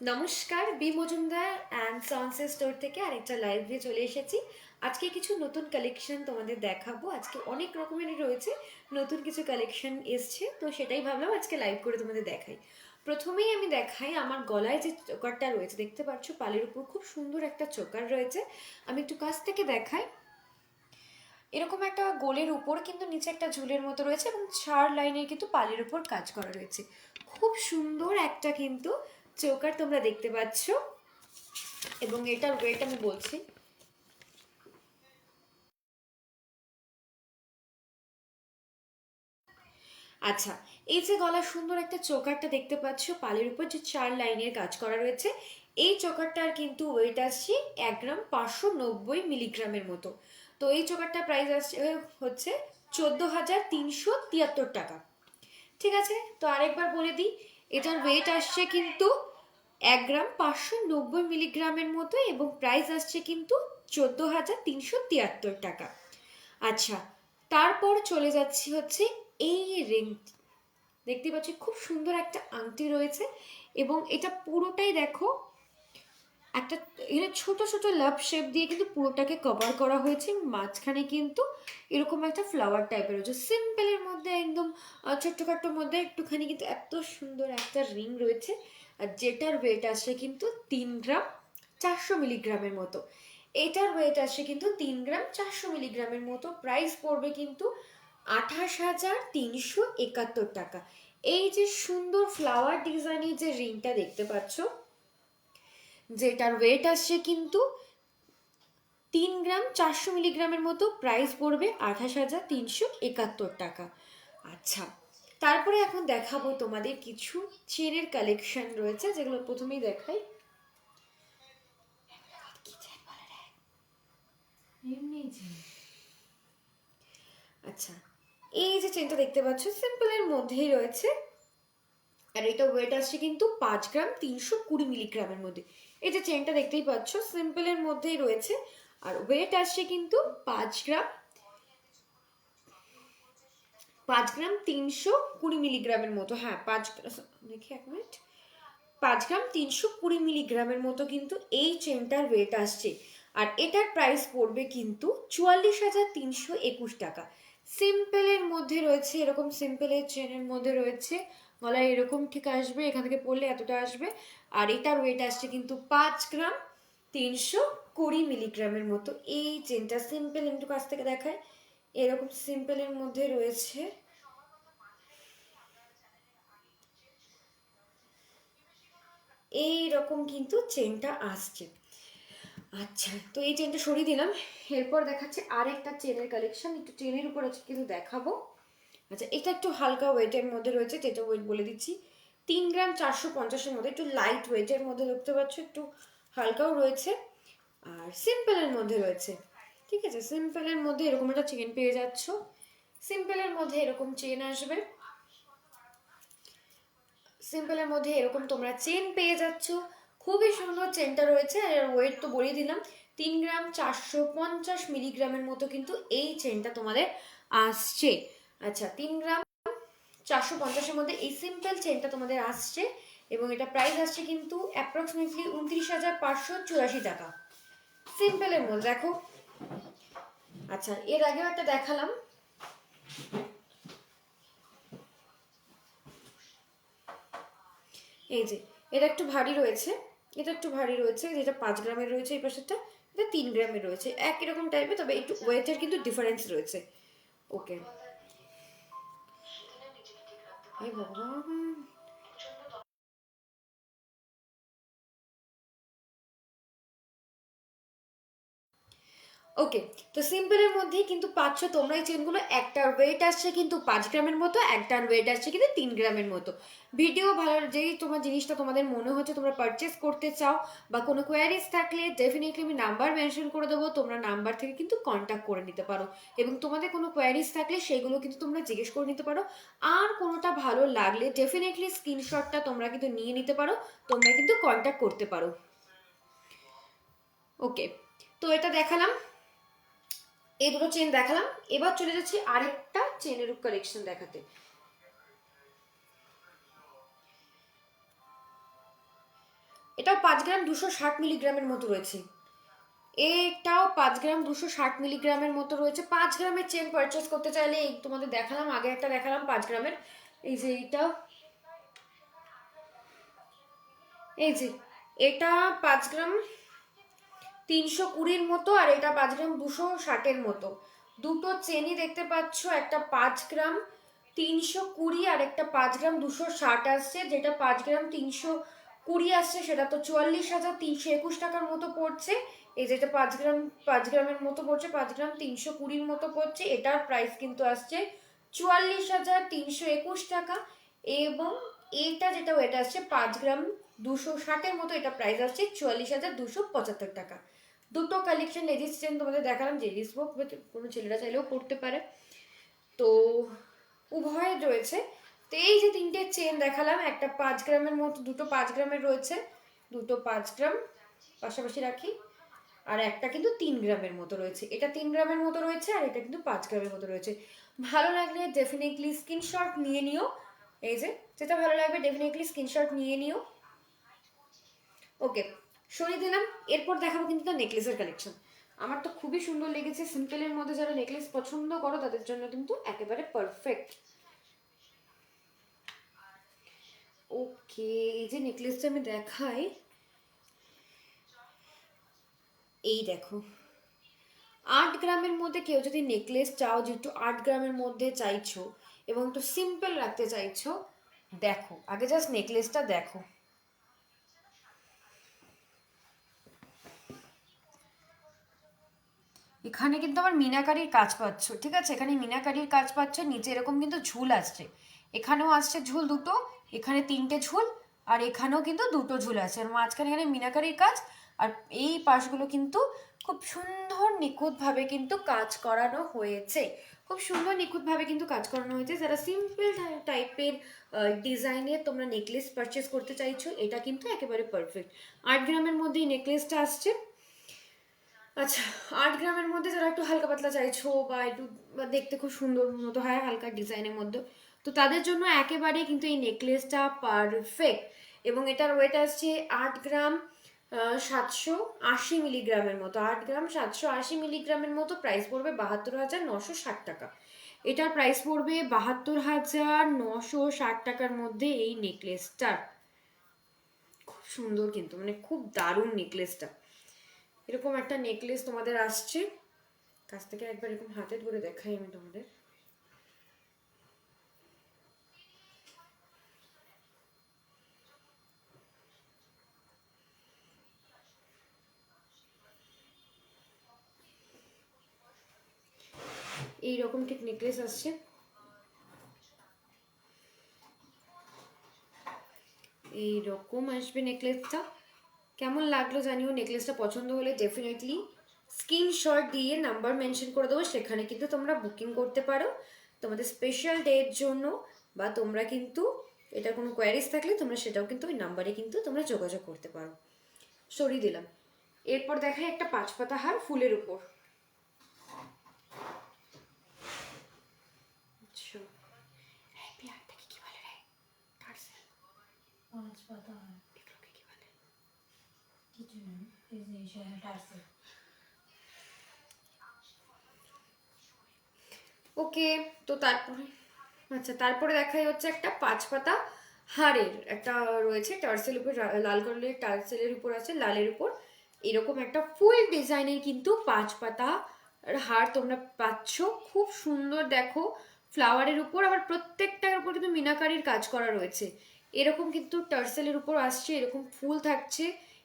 নমস্কার, B Majumdar and sons store থেকে আরেকটা লাইভে চলে এসেছি। আজকে কিছু নতুন কালেকশন তোমাদের দেখাবো। আজকে অনেক রকমেরই রয়েছে, নতুন কিছু কালেকশন এসছে, তো সেটাই ভাবলাম আজকে লাইভ করে তোমাদের দেখাই। প্রথমেই আমি দেখাই আমার গলায় যে চোকারটা রয়েছে, দেখতে পাচ্ছ পালের উপর খুব সুন্দর একটা চোকার রয়েছে। আমি একটু কাছ থেকে দেখাই। এরকম একটা গোলের উপর কিন্তু নিচে একটা ঝুলের মতো রয়েছে এবং চার লাইনের কিন্তু পালের উপর কাজ করা রয়েছে। খুব সুন্দর একটা কিন্তু চৌকার তোমরা দেখতে পাচ্ছ। এবং এটার ওয়েট আমি বলছি। আচ্ছা এই যে গলার সুন্দর একটা চোকারটা দেখতে পাচ্ছ, পালের উপর যে চার লাইনের কাজ করা রয়েছে, এই চোকারটার কিন্তু ওয়েট আসছে এক গ্রাম পাঁচশো নব্বই মিলিগ্রামের মতো। তো এই চোকারটার প্রাইস আসছে হচ্ছে চোদ্দ হাজার তিনশো তিয়াত্তর টাকা। ঠিক আছে? তো আরেকবার বলে দিই, এটার ওয়েট আসছে কিন্তু এক গ্রাম পাঁচশো নব্বই মিলিগ্রামের মতো এবং প্রাইস আসছে কিন্তু চোদ্দ হাজার তিনশো তিয়াত্তর টাকা। আচ্ছা তারপর চলে যাচ্ছি হচ্ছে এই রিং দেখতে পাচ্ছি খুব সুন্দর একটা আংটি রয়েছে এবং এটা পুরোটাই দেখো একটা এখানে ছোট ছোট লাভ শেপ দিয়ে কিন্তু পুরোটাকে কভার করা হয়েছে। মাঝখানে কিন্তু এরকম একটা ফ্লাওয়ার টাইপের রয়েছে। সিম্পলের মধ্যে একদম ছোট্টখাট্টোর মধ্যে একটুখানি কিন্তু এত সুন্দর একটা রিং রয়েছে। আর যেটার ওয়েট আসে কিন্তু তিন গ্রাম চারশো মিলিগ্রামের মতো। এটার ওয়েট আসে কিন্তু তিন গ্রাম চারশো মিলিগ্রামের মতো। প্রাইস পড়বে কিন্তু আঠাশ হাজার তিনশো একাত্তর টাকা। এই যে সুন্দর ফ্লাওয়ার ডিজাইনের যে রিংটা দেখতে পাচ্ছ যেটার ওয়েট আসছে কিন্তু তিন গ্রাম চারশো মিলিগ্রামের মতো প্রাইস পড়বে আঠাশ হাজার তিনশো একাত্তর টাকা। আচ্ছা তারপরে এখন দেখাবো তোমাদের কিছু চেনের কালেকশন রয়েছে যেগুলো প্রথমেই দেখাই। আচ্ছা এই যে চেনটা দেখতে পাচ্ছ সিম্পলের মধ্যেই রয়েছে। আর এটা ওয়েট আসছে কিন্তু পাঁচ গ্রাম তিনশো কুড়ি মিলিগ্রামের মধ্যে। এই যে চেনটা দেখতেই পাচ্ছ সিম্পলের মধ্যেই রয়েছে। আর ওয়েট আসছে কিন্তু পাঁচ গ্রাম। পাঁচ গ্রাম তিনশো কুড়ি মিলিগ্রামের মতো হ্যাঁ পাঁচ দেখি এক মিনিট পাঁচ গ্রাম তিনশো কুড়ি মিলিগ্রামের মতো কিন্তু এই চেনটার ওয়েট আসছে। আর এটার প্রাইস পড়বে কিন্তু চুয়াল্লিশ হাজার তিনশো একুশ টাকা। সিম্পলের মধ্যে রয়েছে, এরকম সিম্পলের চেনের মধ্যে রয়েছে। গলায় এরকম ঠিক আসবে, এখান থেকে পড়লে এতটা আসবে। আর এটার ওয়েট আসছে কিন্তু পাঁচ গ্রাম তিনশো কুড়ি মিলিগ্রামের মতো। এই চেনটা সিম্পল একটু কাছ থেকে দেখায় এরকম সিম্পলের মধ্যে রয়েছে। এই রকম কিন্তু চেনটা আসছে। আচ্ছা তো এই চেনটা সরিয়ে দিলাম। এরপর দেখাচ্ছে আর একটা চেনের কালেকশন একটু চেনের উপর আছে কিন্তু দেখাবো। আচ্ছা এটা একটু হালকা ওয়েটের মধ্যে রয়েছে, যেটা ওয়েট বলে দিচ্ছি। তিন গ্রাম চারশো পঞ্চাশের মধ্যে, একটু লাইট ওয়েটের মধ্যে দেখতে পাচ্ছ, একটু হালকাও রয়েছে, আর সিম্পলের মধ্যে রয়েছে। ঠিক আছে সিম্পলের মধ্যে এরকম একটা চেন পেয়ে যাচ্ছ। সিম্পলের মধ্যে এরকম চেন আসবে। সিম্পলের মধ্যে এরকম তোমরা চেন পেয়ে যাচ্ছ। খুবই সুন্দর চেনটা রয়েছে, আর ওয়েট তো বলে দিলাম। তিন গ্রাম চারশো পঞ্চাশ মিলিগ্রামের মতো কিন্তু এই চেনটা তোমাদের আসছে। আচ্ছা তিন গ্রাম চারশো পঞ্চাশের মধ্যে এই সিম্পল চেনটা তোমাদের আসছে এবং এটা প্রাইস আসছে কিন্তু অ্যাপ্রক্সিমেটলি উনত্রিশ হাজার পাঁচশো চুরাশি টাকা। সিম্পলের মধ্যে, দেখো। আচ্ছা এর আগেও একটা দেখালাম। এই যে, এটা একটু ভারী রয়েছে। এটা একটু ভারী রয়েছে, যেটা পাঁচ গ্রামের রয়েছে এই পাশেরটা, এটা তিন গ্রামের রয়েছে। একই রকম টাইপের তবে একটু ওয়েটের কিন্তু ডিফারেন্স রয়েছে। ওকে এই ওকে তো সিম্পলের মধ্যেই কিন্তু পাচ্ছ তোমরা এই চেনগুলো একটার ওয়েট আসছে কিন্তু পাঁচ গ্রামের মতো, একটার ওয়েট আসছে কিন্তু তিন গ্রামের মতো। ভিডিও ভালো, যেই তোমার জিনিসটা তোমাদের মনে হচ্ছে তোমরা পারচেস করতে চাও বা কোনো কোয়ারিজ থাকলে ডেফিনেটলি আমি নাম্বার মেনশন করে দেবো, তোমরা নাম্বার থেকে কিন্তু কন্ট্যাক্ট করে নিতে পারো। এবং তোমাদের কোনো কোয়ারিজ থাকলে সেগুলো কিন্তু তোমরা জিজ্ঞেস করে নিতে পারো। আর কোনোটা ভালো লাগলে ডেফিনেটলি স্ক্রিনশটটা তোমরা কিন্তু নিয়ে নিতে পারো, তোমরা কিন্তু কন্ট্যাক্ট করতে পারো। ওকে তো এটা দেখালাম। এই দুটো চেন দেখালাম। এবার চলে যাচ্ছি আরেকটা চেনের কালেকশন দেখাতে। এটাও পাঁচ গ্রাম দুশো ষাট মিলিগ্রামের মতো রয়েছে। এটাও পাঁচ গ্রাম দুশো ষাট মিলিগ্রামের মতো রয়েছে। পাঁচ গ্রামের চেন পারচেস করতে চাইলে এই তোমাদের দেখালাম, আগে একটা দেখালাম পাঁচ গ্রামের। এই যে এইটা। এই যে, এটা পাঁচ গ্রাম তিনশো কুড়ির মতো আর এটা পাঁচ গ্রাম দুশো ষাটের মতো। দুটো চেনই দেখতে পাচ্ছ, একটা পাঁচ গ্রাম তিনশো কুড়ি আর একটা পাঁচ গ্রাম দুশো ষাট আসছে। যেটা পাঁচ গ্রাম তিনশো কুড়ি আসছে, সেটা তো চুয়াল্লিশ হাজার তিনশো একুশ টাকার মতো পড়ছে। এই যেটা পাঁচ গ্রাম, পাঁচ গ্রামের মতো পড়ছে, পাঁচ গ্রাম তিনশো কুড়ির মতো পড়ছে। এটার প্রাইস কিন্তু আসছে চুয়াল্লিশ হাজার তিনশো একুশ টাকা এবং এটা যেটা ওয়েট আসছে পাঁচ গ্রাম দুশো ষাটের মতো, এটা প্রাইস আসছে চুয়াল্লিশ হাজার দুশো পঁচাত্তর টাকা। দুটো কালেকশন লেডিস চেন তোমাদের দেখালাম লেডিস হোক কোনো ছেলেরা চাইলেও পড়তে পারে। তো উভয় রয়েছে। তো এই যে তিনটে চেন দেখালাম, একটা পাঁচ গ্রামের মতো, দুটো পাঁচ গ্রামের রয়েছে। দুটো পাঁচ গ্রাম পাশাপাশি রাখি। আর একটা কিন্তু তিন গ্রামের মতো রয়েছে। এটা তিন গ্রামের মতো রয়েছে আর এটা কিন্তু পাঁচ গ্রামের মতো রয়েছে। ভালো লাগলে ডেফিনেটলি স্ক্রিনশট নিয়ে নিও। এই যে, যেটা ভালো লাগবে ডেফিনেটলি স্ক্রিনশট নিয়ে নিও। ওকে সরিয়ে দিলাম। এরপর দেখাবো কিন্তু তার নেকলেসের কালেকশন আমার তো খুবই সুন্দর লেগেছে। সিম্পলের মধ্যে যারা নেকলেস পছন্দ করো, তাদের জন্য কিন্তু একেবারে পারফেক্ট ওকে এই যে নেকলেসটা আমি দেখাই। এই দেখো। আট গ্রামের মধ্যে কেউ যদি নেকলেস চাও যে একটু আট গ্রামের মধ্যে চাইছো এবং একটু সিম্পল রাখতে চাইছো, দেখো, আগে জাস্ট নেকলেসটা দেখো। এখানে কিন্তু আবার মিনাকারির কাজ পাচ্ছ, ঠিক আছে? এখানে মিনাকারির কাজ পাচ্ছ, নিচে এরকম কিন্তু ঝুল আসছে। এখানেও আসছে ঝুল দুটো, এখানে তিনটে ঝুল, আর এখানেও কিন্তু দুটো ঝুল আছে। আর মাঝখানে এখানে মিনাকারির কাজ, আর এই পাশগুলো কিন্তু খুব সুন্দর নিখুঁতভাবে কিন্তু কাজ করানো হয়েছে। খুব সুন্দর নিখুঁতভাবে কিন্তু কাজ করানো হয়েছে। যারা সিম্পল টাইপের ডিজাইনের তোমরা নেকলেস পারচেস করতে চাইছো, এটা কিন্তু একেবারে পারফেক্ট আট গ্রামের মধ্যে এই নেকলেসটা আসছে। আচ্ছা আট গ্রামের মধ্যে যারা একটু হালকা পাতলা চাইছো বা একটু দেখতে খুব সুন্দর মতো হয়, হালকা ডিজাইনের মধ্যে, তো তাদের জন্য একেবারে কিন্তু এই নেকলেসটা পারফেক্ট এবং এটার ওয়েট আসছে আট গ্রাম সাতশো আশি মিলিগ্রামের মতো, আট গ্রাম সাতশো আশি মিলিগ্রামের মতো প্রাইস পড়বে বাহাত্তর হাজার নশো ষাট টাকা। এটার প্রাইস পড়বে বাহাত্তর হাজার নশো ষাট টাকার মধ্যে এই নেকলেসটার খুব সুন্দর কিন্তু মানে খুব দারুণ নেকলেসটা এরকম একটা নেকলেস তোমাদের আসছে। কাছ থেকে একবার এরকম হাতে ধরে দেখাই আমি তোমাদের। এইরকম ঠিক নেকলেস আসছে। এইরকম আসবে নেকলেসটা কেমন লাগল জানিও নেকলেসটা পছন্দ হলে ডেফিনেটলি স্ক্রিনশট দিয়ে নাম্বার মেনশন করে দেবো, সেখানে কিন্তু তোমরা বুকিং করতে পারো। তোমাদের স্পেশাল ডের জন্য বা তোমরা কিন্তু এটা কোনো কোয়ারিজ থাকলে তোমরা সেটাও কিন্তু ওই নাম্বারে কিন্তু তোমরা যোগাযোগ করতে পারো। সরিয়ে দিলাম। এরপর দেখাই একটা পাঁচ পাতা হার ফুলের উপর আচ্ছা এই পেয়ারটাকে কি বলে রে টার্সেল পাঁচ পাতা হয় এগুলোকে কি বলে কিছু নেই এই যে শাড়িটা আছে ওকে তো তারপরে আচ্ছা তারপরে দেখাই হচ্ছে একটা পাঁচ পাতা হাড়ের। একটা রয়েছে টার্সেল উপর লাল কালারের টার্সেলের উপর আছে লালের উপর। এরকম একটা ফুল ডিজাইনের কিন্তু পাঁচ পাতা হার তোমরা পাচ্ছ। খুব সুন্দর দেখো। ফ্লাওয়ারের উপর আবার প্রত্যেকটার উপর কিন্তু মিনাকারির কাজ করা রয়েছে। এরকম কিন্তু টার্সেলের উপর আসছে, এরকম ফুল থাকছে,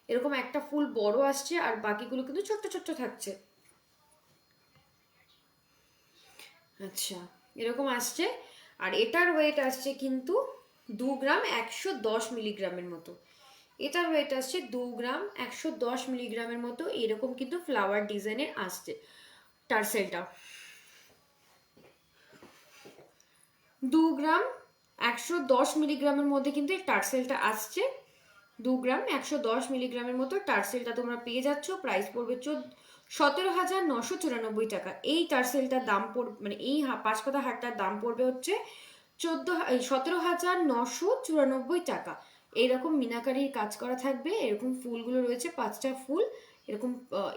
এরকম একটা ফুল বড় আসছে, আর বাকিগুলো কিন্তু ছোট্ট ছোট্ট থাকছে। আচ্ছা এরকম আসছে, আর এটার ওয়েট আসছে কিন্তু দু গ্রাম একশো দশ মিলিগ্রামের মতো। এটার ওয়েট আসছে দু গ্রাম একশো দশ মিলিগ্রামের মতো, এরকম কিন্তু ফ্লাওয়ার ডিজাইনের আসছে টার্সেলটা দু গ্রাম একশো দশ মিলিগ্রামের মধ্যে কিন্তু এই টার্সেলটা আসছে। দু গ্রাম একশো দশ মিলিগ্রামের মতো টার্সেলটা তোমরা পেয়ে যাচ্ছ। প্রাইস পড়বে চোদ্দ, সতেরো হাজার নশো চুরানব্বই টাকা। এই টার্সেলটার দাম পড়বে মানে এই পাঁচ পাতা হারটার দাম পড়বে হচ্ছে চোদ্দ এই সতেরো হাজার নশো চুরানব্বই টাকা। এইরকম মিনাকারির কাজ করা থাকবে। এরকম ফুলগুলো রয়েছে, পাঁচটা ফুল। এরকম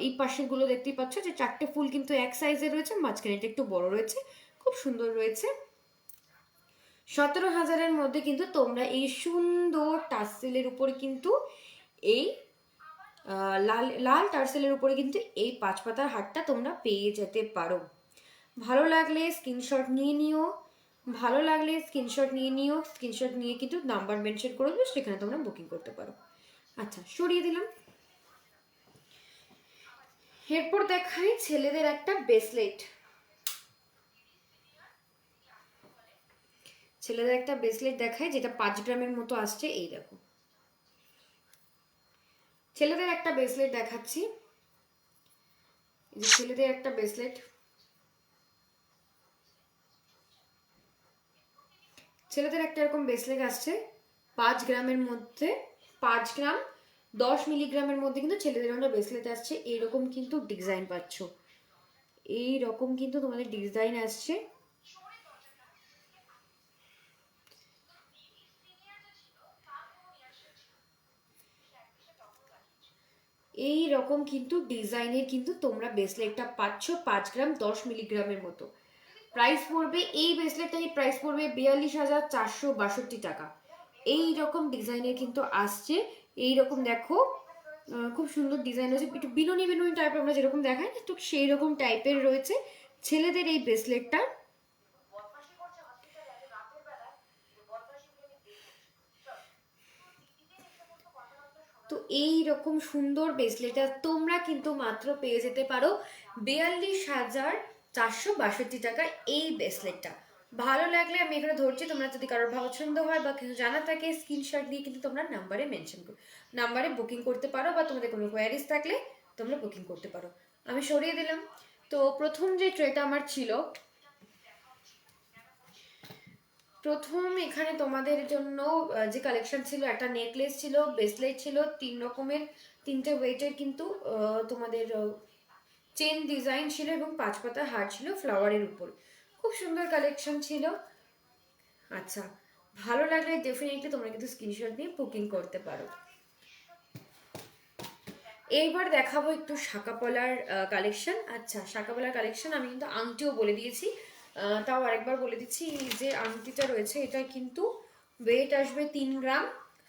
এই পাশেরগুলো দেখতেই পাচ্ছ যে চারটে ফুল কিন্তু এক সাইজের রয়েছে মাঝখানে এটা একটু বড় রয়েছে, খুব সুন্দর রয়েছে। সতেরো হাজারের মধ্যে কিন্তু তোমরা এই সুন্দর টার্সেলের উপরে কিন্তু এই লাল লাল টার্সেলের উপরে কিন্তু এই পাঁচ পাতার হারটা তোমরা পেয়ে যেতে পারো। ভালো লাগলে স্ক্রিনশট নিয়ে নিও, ভালো লাগলে স্ক্রিনশট নিয়ে নিও, স্ক্রিনশট নিয়ে কিন্তু নাম্বার মেনশন করে দেবে সেখানে তোমরা বুকিং করতে পারো। আচ্ছা সরিয়ে দিলাম। এরপর দেখাই ছেলেদের একটা ব্রেসলেট। ছেলেদের একটা ব্রেসলেট দেখায় যেটা পাঁচ গ্রামের মতো আসছে, এই দেখো। ছেলেদের একটা ব্রেসলেট দেখাচ্ছি। যে ছেলেদের একটা ব্রেসলেট ছেলেদের একটা এরকম ব্রেসলেট আসছে, পাঁচ গ্রামের মধ্যে, পাঁচ গ্রাম, দশ মিলিগ্রামের মধ্যে কিন্তু ছেলেদের একটা ব্রেসলেট আসছে। এইরকম কিন্তু ডিজাইন পাচ্ছ। এই রকম কিন্তু তোমাদের ডিজাইন আসছে। এই রকম কিন্তু ডিজাইনের কিন্তু তোমরা ব্রেসলেটটা পাচ্ছ পাঁচ গ্রাম, দশ মিলিগ্রামের মতো। প্রাইস পড়বে, এই ব্রেসলেটটারই প্রাইস পড়বে বিয়াল্লিশ হাজার চারশো বাষট্টি টাকা। এই রকম ডিজাইনের কিন্তু আসছে। এই রকম দেখো খুব সুন্দর ডিজাইন রয়েছে। একটু বিনুনি বিনুনি টাইপের আমরা যেরকম দেখাই তো সেই রকম টাইপের রয়েছে। ছেলেদের এই ব্রেসলেটটা তো এই রকম সুন্দর ব্রেসলেটটা তোমরা কিন্তু মাত্র পেয়ে যেতে পারো। বিয়াল্লিশ হাজার চারশো বাষট্টি টাকার এই ব্রেসলেটটা ভালো লাগলে আমি এখানে ধরছি, তোমরা যদি কারোর পছন্দ হয় বা কিছু জানা থাকে স্ক্রিনশট দিয়ে কিন্তু তোমরা নাম্বারে মেনশন করো নাম্বারে বুকিং করতে পারো বা তোমাদের কোনো কোয়ারিজ থাকলে তোমরা বুকিং করতে পারো। আমি সরিয়ে দিলাম। তো প্রথম যে ট্রেটা আমার ছিল প্রথম এখানে তোমাদের জন্য যে কালেকশন ছিল, একটা নেকলেস ছিল ব্রেসলেট ছিল, তিন রকমের, তিনটে ওয়েটের কিন্তু তোমাদের চেন ডিজাইন ছিল এবং পাঁচ পাতা হার ছিল ফ্লাওয়ারের উপর। খুব সুন্দর কালেকশন ছিল। আচ্ছা ভালো লাগলে ডেফিনেটলি তোমরা কিন্তু স্ক্রিনশট নিয়ে বুকিং করতে পারো। এইবার দেখাবো একটু শাকাপলার কালেকশন আচ্ছা শাকাপলার কালেকশন আমি কিন্তু আংটিও বলে দিয়েছি। তাও আরেকবার বলে দিচ্ছি যে আংটিটা রয়েছে, এটা কিন্তু ওয়েট আসবে তিন গ্রাম,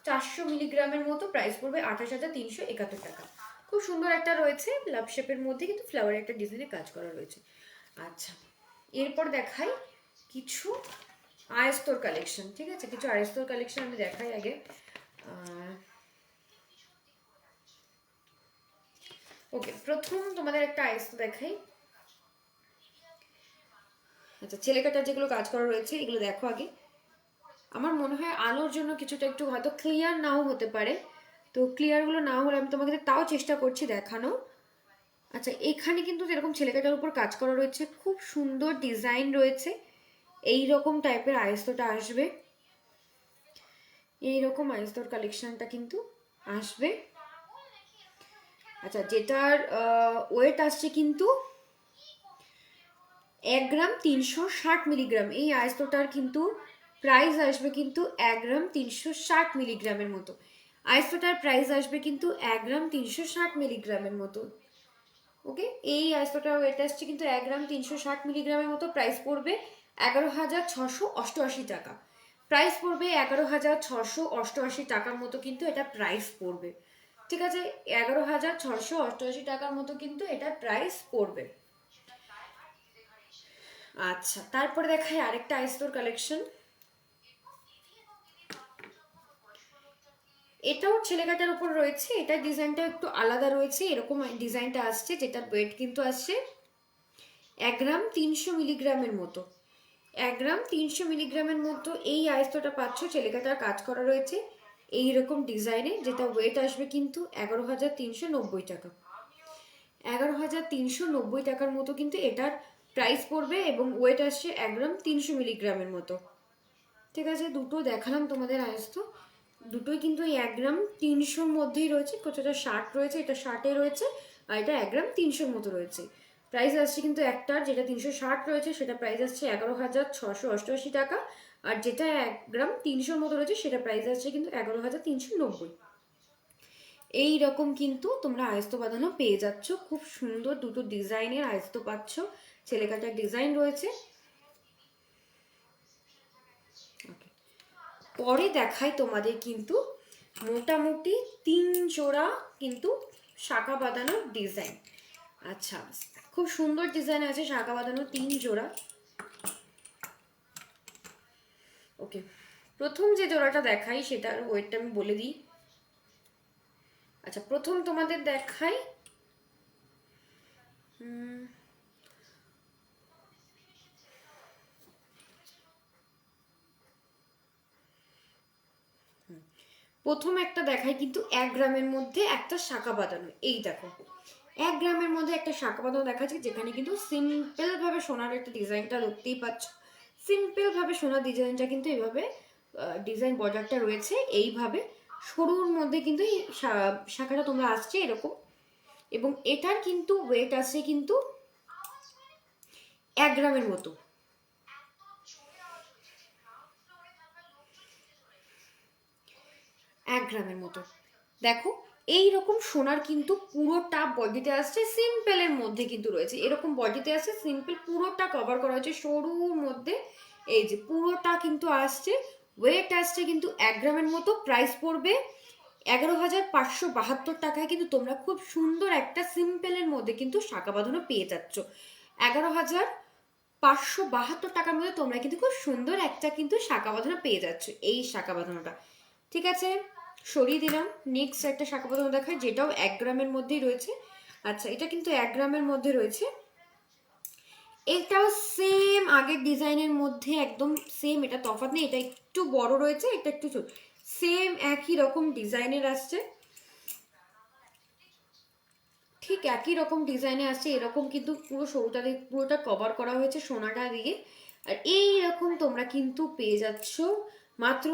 চারশো মিলিগ্রামের মতো প্রাইস পড়বে আঠাশ হাজার তিনশো একাত্তর টাকা। খুব সুন্দর একটা রয়েছে লাভ শেপের মধ্যে কিন্তু ফ্লাওয়ারের একটা ডিজাইনের কাজ করা রয়েছে। আচ্ছা এরপর দেখাই কিছু আয়স্তর কালেকশন ঠিক আছে? কিছু আয়স্তর কালেকশন আমি দেখাই আগে। ওকে প্রথম তোমাদের একটা আয়স্ত দেখাই। আচ্ছা ছেলেকাটার যেগুলো কাজ করা রয়েছে, এগুলো দেখো আগে। আমার মনে হয় আলোর জন্য কিছুটা একটু হয়তো ক্লিয়ার নাও হতে পারে। তো ক্লিয়ারগুলো না হলে আমি তোমাকে তাও চেষ্টা করছি দেখানো। আচ্ছা এখানে কিন্তু এরকম ছেলেকাটার উপর কাজ করা রয়েছে, খুব সুন্দর ডিজাইন রয়েছে। এই রকম টাইপের আয়স্তটা আসবে। এই রকম আয়স্তর কালেকশনটা কিন্তু আসবে। আচ্ছা যেটার ওয়েট আসছে কিন্তু এক গ্রাম তিনশো ষাট মিলিগ্রাম। এই আয়স্তটার কিন্তু প্রাইস আসবে কিন্তু এক গ্রাম তিনশো ষাট মিলিগ্রামের মতো। আয়স্তটার প্রাইস আসবে কিন্তু এক গ্রাম তিনশো ষাট মিলিগ্রামের মতো। ওকে? এই আয়স্তটার ওয়েট আসছে কিন্তু এক গ্রাম তিনশো ষাট মিলিগ্রামের মতো। প্রাইস পড়বে এগারো হাজার ছশো অষ্টআশি টাকা। প্রাইস পড়বে এগারো হাজার ছশো অষ্টআশি টাকার মতো কিন্তু এটা প্রাইস পড়বে। ঠিক আছে? এগারো হাজার ছশো অষ্টআশি টাকার মতো কিন্তু এটা প্রাইস পড়বে। আচ্ছা তারপরে দেখাই আরেকটা আইস্তোর কালেকশন এটাও ছেলেকাটার উপর রয়েছে এটা ডিজাইনটা একটু আলাদা রয়েছে, এরকম ডিজাইনটা আসছে যেটার ওয়েট কিন্তু আসছে এক গ্রাম তিনশো মিলিগ্রামের মতো। এক গ্রাম তিনশো মিলিগ্রামের মতো এই আয়স্তটা পাচ্ছ, ছেলেকাটার কাজ করা রয়েছে এই রকম ডিজাইনে যেটা ওয়েট আসবে কিন্তু এগারো হাজার তিনশো নব্বই টাকা। এগারো হাজার তিনশো নব্বই টাকার মতো কিন্তু এটার প্রাইস পড়বে এবং ওয়েট আসছে এক গ্রাম তিনশো মিলিগ্রামের মতো। ঠিক আছে, দুটো দেখালাম তোমাদের আয়স্ত। দুটোই কিন্তু এই এক গ্রাম তিনশোর মধ্যেই রয়েছে কোথাটা ষাট রয়েছে, এটা ষাটে রয়েছে আর এটা এক গ্রাম তিনশোর মতো রয়েছে। প্রাইস আসছে কিন্তু একটার, যেটা তিনশো ষাট রয়েছে, সেটা প্রাইস আসছে এগারো হাজার ছশো অষ্টআশি টাকা আর যেটা এক গ্রাম তিনশোর মতো রয়েছে, সেটা প্রাইস আসছে কিন্তু এগারো হাজার তিনশো নব্বই। এই রকম কিন্তু তোমরা আয়স্ত বাঁধানো পেয়ে যাচ্ছ। খুব সুন্দর দুটো ডিজাইনের আয়স্ত পাচ্ছ। ছেলে কাটার ডিজাইন রয়েছে. পরে দেখাই তোমাদের কিন্তু মোটামুটি তিন জোড়া কিন্তু শাখা বাঁধানোর ডিজাইন আচ্ছা খুব সুন্দর ডিজাইন আছে শাখা বাঁধানো তিন জোড়া ওকে প্রথম যে জোড়াটা দেখাই সেটার ওয়েটটা আমি বলে দিই আচ্ছা প্রথম তোমাদের দেখাই হুম। প্রথম একটা দেখায় কিন্তু এক গ্রামের মধ্যে একটা শাখা বাঁধানো। এই দেখো, এক গ্রামের মধ্যে একটা শাখা বাঁধানো দেখাচ্ছি, যেখানে কিন্তু সিম্পল ভাবে সোনার একটা ডিজাইনটা দেখতেই পাচ্ছ। সিম্পল ভাবে সোনার ডিজাইনটা কিন্তু এইভাবে ডিজাইন বর্ডারটা রয়েছে। এইভাবে সরুর মধ্যে কিন্তু এই শাখাটা তোমরা আসছে এরকম। এবং এটার কিন্তু ওয়েট আছে কিন্তু এক গ্রামের মতো। এক গ্রামের মতো। দেখো এই রকম সোনার কিন্তু পুরোটা বডিতে আসছে সিম্পলের মধ্যে কিন্তু রয়েছে। এরকম বডিতে আসছে সিম্পল পুরোটা কভার করা হয়েছে সরুর মধ্যে। এই যে পুরোটা কিন্তু আসছে ওয়েট আসছে কিন্তু এক গ্রামের মতো প্রাইস পড়বে এগারো হাজার পাঁচশো বাহাত্তর টাকায়। কিন্তু তোমরা খুব সুন্দর একটা সিম্পলের মধ্যে কিন্তু শাখা বাঁধানো পেয়ে যাচ্ছ। এগারো হাজার পাঁচশো বাহাত্তর টাকার মধ্যে তোমরা কিন্তু খুব সুন্দর একটা কিন্তু শাখা বাঁধানো পেয়ে যাচ্ছ, এই শাখা বাঁধানোটা। ঠিক আছে? সরিয়ে দিলাম। নেক্সট একটা শাখা বাঁধানো দেখায়, যেটাও এক গ্রামের মধ্যেই রয়েছে। আচ্ছা এটা কিন্তু এক গ্রামের মধ্যে রয়েছে। এটাও সেম আগের ডিজাইনের মধ্যে, একদম সেম এটা তফাৎ নেই, এটা একটু বড় রয়েছে, এটা একটু ছোট। সেম একই রকম ডিজাইনের আসছে। ঠিক একই রকম ডিজাইনে আসছে, এরকম কিন্তু পুরো সরুটা দিয়ে পুরোটা কভার করা হয়েছে সোনাটা দিয়ে। আর এই রকম তোমরা কিন্তু পেয়ে যাচ্ছ মাত্র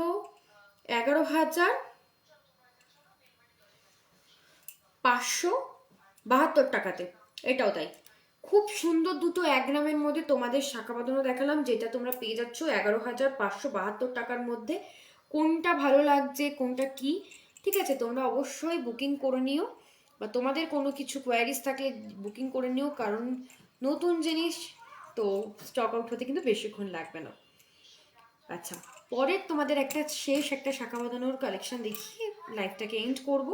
এগারো হাজার পাঁচশো বাহাত্তর টাকাতে। এটাও তাই। খুব সুন্দর দুটো এক গ্রামের মধ্যে তোমাদের শাখা বাঁধানো দেখালাম, যেটা তোমরা পেয়ে যাচ্ছ এগারো হাজার পাঁচশো বাহাত্তর টাকার মধ্যে। কোনটা ভালো লাগছে, কোনটা কি? ঠিক আছে, তোমরা অবশ্যই বুকিং করে নিও। বা তোমাদের কোনো কিছু কোয়ারিজ থাকলে বুকিং করে নিও, কারণ নতুন জিনিস তো স্টক আউট হতে কিন্তু বেশিক্ষণ লাগবে না। আচ্ছা পরের তোমাদের একটা শেষ একটা শাখা বাঁধানোর কালেকশন দেখিয়ে লাইফটাকে এন্ড করব।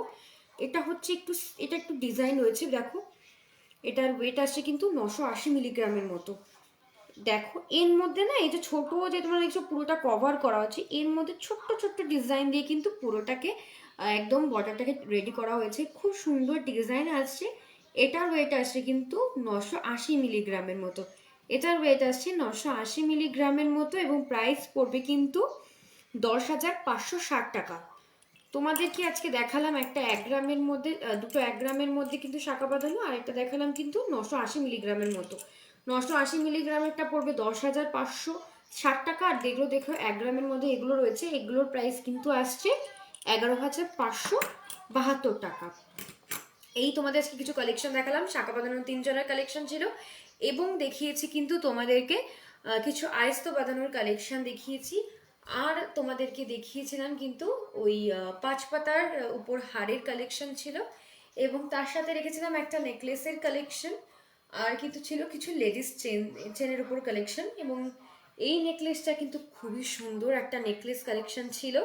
এটা হচ্ছে একটু, এটা একটু ডিজাইন রয়েছে দেখো। এটার ওয়েট আসছে কিন্তু নশো আশি মিলিগ্রামের মতো। দেখো, এর মধ্যে না, এই যে ছোট যে তোমরা দেখছ পুরোটা কভার করা হচ্ছে, এর মধ্যে ছোট্ট ছোট্ট ডিজাইন দিয়ে কিন্তু পুরোটাকে একদম বর্ডারটাকে রেডি করা হয়েছে। খুব সুন্দর ডিজাইন আসছে। এটার ওয়েট আসছে কিন্তু নশো আশি মিলিগ্রামের মতো। এটার ওয়েট আসছে নশো আশি মিলিগ্রামের মতো এবং প্রাইস পড়বে কিন্তু দশ হাজার পাঁচশো ষাট টাকা। তোমাদেরকে আজকে দেখালাম একটা এক গ্রামের মধ্যে দুটো এক গ্রামের মধ্যে কিন্তু শাখা বাঁধানো, আর একটা দেখালাম কিন্তু নশো আশি মিলিগ্রামের মতো। নশো আশি মিলিগ্রামেরটা পড়বে দশ হাজার পাঁচশো ষাট টাকা, আর যেগুলো দেখো এক গ্রামের মধ্যে এগুলো রয়েছে, এগুলোর প্রাইস কিন্তু আসছে এগারো হাজার পাঁচশো বাহাত্তর টাকা। এই তোমাদের আজকে কিছু কালেকশন দেখালাম, শাখা বাঁধানোর তিন জনের কালেকশন ছিল, এবং দেখিয়েছি কিন্তু তোমাদেরকে কিছু আয়স্ত বাঁধানোর কালেকশন দেখিয়েছি। আর তোমাদেরকে দেখিয়েছিলাম কিন্তু ওই পাঁচ পাতার উপর হারের কালেকশন ছিল এবং তার সাথে রেখেছিলাম একটা নেকলেসের কালেকশন আর কিন্তু ছিল কিছু লেডিস চেন চেনের উপর কালেকশন এবং এই নেকলেসটা কিন্তু খুবই সুন্দর একটা নেকলেস কালেকশন ছিল।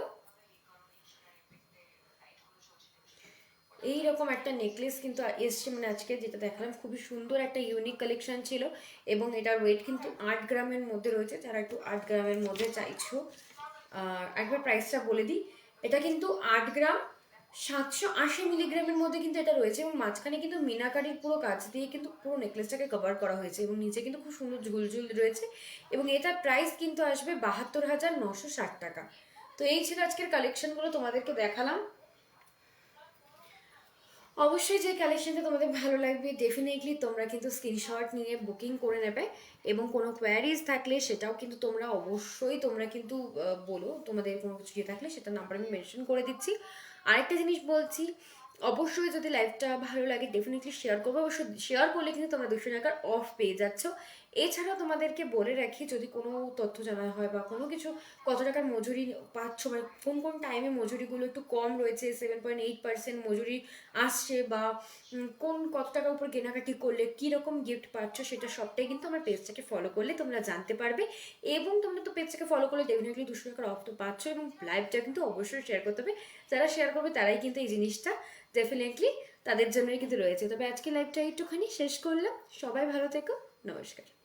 এই রকম একটা নেকলেস কিন্তু এসছে মানে আজকে যেটা দেখালাম, খুবই সুন্দর একটা ইউনিক কালেকশন ছিল এবং এটার ওয়েট কিন্তু আট গ্রামের মধ্যে রয়েছে, যারা একটু আট গ্রামের মধ্যে চাইছো একবার প্রাইসটা বলে দিই। এটা কিন্তু আট গ্রাম, সাতশো আশি মিলিগ্রামের মধ্যে কিন্তু এটা রয়েছে এবং মাঝখানে কিন্তু মিনাকারির পুরো কাজ দিয়ে কিন্তু পুরো নেকলেসটাকে কভার করা হয়েছে এবং নিচে কিন্তু খুব সুন্দর ঝুলঝুল রয়েছে এবং এটার প্রাইস কিন্তু আসবে বাহাত্তর হাজার নশো ষাট টাকা। তো এই ছিল আজকের কালেকশনগুলো তোমাদেরকে দেখালাম। অবশ্যই যে কালেকশনটা তোমাদের ভালো লাগবে ডেফিনেটলি তোমরা কিন্তু স্ক্রিনশট নিয়ে বুকিং করে নেবে এবং কোনো কোয়ারিজ থাকলে সেটাও কিন্তু তোমরা অবশ্যই তোমরা কিন্তু বলো তোমাদের কোনো কিছু ইয়ে থাকলে সেটা নাম্বার আমি মেনশন করে দিচ্ছি। আরেকটা জিনিস বলছি, অবশ্যই যদি লাইভটা ভালো লাগে ডেফিনেটলি শেয়ার করব। অবশ্যই শেয়ার করলে কিন্তু তোমরা দুশো টাকার অফ পেয়ে যাচ্ছ। এছাড়াও তোমাদেরকে বলে রাখি, যদি কোনো তথ্য জানা হয় বা কোনো কিছু, কত টাকার মজুরি পাচ্ছ মানে কোন কোন টাইমে মজুরিগুলো একটু কম রয়েছে সেভেন পয়েন্ট এইট পার্সেন্ট মজুরি আসছে বা কোন কত টাকার উপর কেনাকাটি করলে কী রকম গিফট পাচ্ছ সেটা সবটাই কিন্তু আমার পেজটাকে ফলো করলে তোমরা জানতে পারবে। এবং তোমরা তো পেজটাকে ফলো করলে ডেফিনেটলি দুশো টাকার অফ তো পাচ্ছ এবং লাইভটা কিন্তু অবশ্যই শেয়ার করতে হবে। যারা শেয়ার করবে তারাই কিন্তু এই জিনিসটা ডেফিনেটলি তাদের জন্যই কিন্তু রয়েছে। তবে আজকে লাইভটা একটুখানি শেষ করলাম। সবাই ভালো থেকো। নমস্কার।